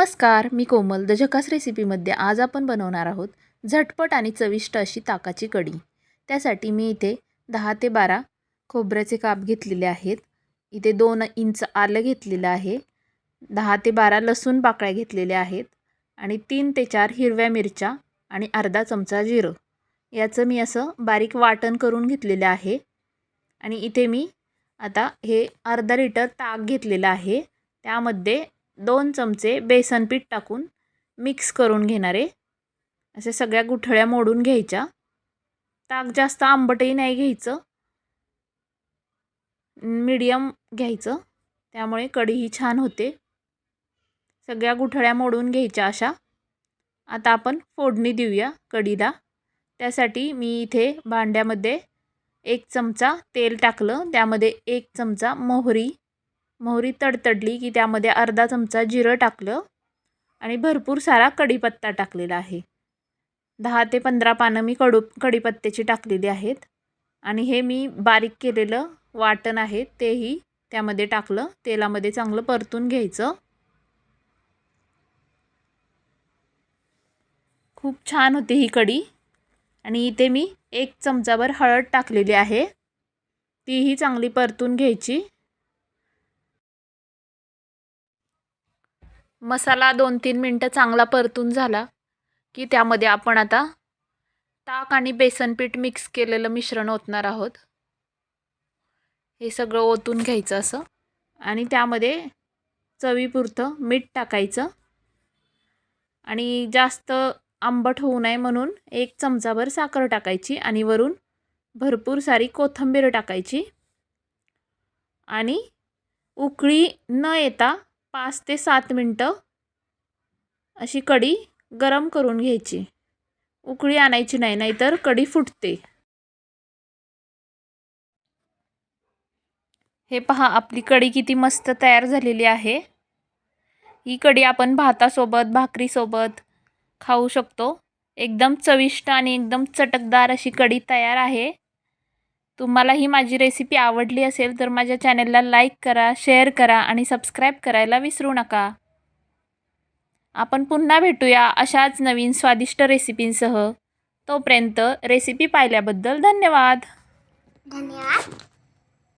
नमस्कार मी कोमल. द झकास रेसिपीमध्ये आज आपण बनवणार आहोत झटपट आणि चविष्ट अशी ताकाची कढी. त्यासाठी मी इथे दहा ते बारा खोबऱ्याचे काप घेतलेले आहेत. इथे दोन इंच आलं घेतलेलं आहे. दहा ते बारा लसूण पाकळ्या घेतलेल्या आहेत. आणि तीन ते चार हिरव्या मिरच्या आणि अर्धा चमचा जिरं. याचं मी असं बारीक वाटण करून घेतलेलं आहे. आणि इथे मी आता हे अर्धा लिटर ताक घेतलेलं आहे. त्यामध्ये दोन चमचे बेसन पीठ टाकून मिक्स करून घेणारे असे सगळ्या गुठळ्या मोडून घ्यायच्या. ताक जास्त आंबटही नाही घ्यायचं. मीडियम घ्यायचं. त्यामुळे कढीही छान होते. सगळ्या गुठळ्या मोडून घ्यायच्या अशा. आता आपण फोडणी देऊया कढीला. त्यासाठी मी इथे भांड्यामध्ये एक चमचा तेल टाकलं. त्यामध्ये एक चमचा मोहरी मोहरी तडतडली की त्यामध्ये अर्धा चमचा जिरं टाकलं आणि भरपूर सारा कढीपत्ता टाकलेला आहे. दहा ते पंधरा पानं मी कडू कढीपत्त्याची टाकलेली आहेत आणि हे मी बारीक केलेलं वाटण आहे तेही त्यामध्ये टाकलं. तेलामध्ये चांगलं परतून घ्यायचं. खूप छान होती ही कढी आणि इथे मी एक चमचाभर हळद टाकलेली आहे. तीही चांगली परतून घ्यायची. मसाला दोन तीन मिनटं चांगला परतून झाला की त्यामध्ये आपण आता ताक आणि बेसनपीठ मिक्स केलेलं मिश्रण ओतणार आहोत. हे सगळं ओतून घ्यायचं असं. आणि त्यामध्ये चवीपुरतं मीठ टाकायचं. आणि जास्त आंबट होऊ नये म्हणून एक चमचाभर साखर टाकायची आणि वरून भरपूर सारी कोथिंबीर टाकायची. आणि उकळी न येता पाच ते सात मिनटं अशी कढी गरम करून घ्यायची. उकळी आणायची नाही नाहीतर कढी फुटते. हे पहा आपली कढी किती मस्त तयार झालेली आहे. ही कढी आपण भातासोबत भाकरीसोबत खाऊ शकतो. एकदम चविष्ट आणि एकदम चटकदार अशी कढी तयार आहे. तुम्हाला ही माझी रेसिपी आवडली असेल तर माझ्या चॅनलला लाईक करा शेअर करा आणि सबस्क्राईब करायला विसरू नका. आपण पुन्हा भेटूया अशाच नवीन स्वादिष्ट रेसिपींसह तोपर्यंत रेसिपी पाहिल्याबद्दल धन्यवाद. धन्यवाद.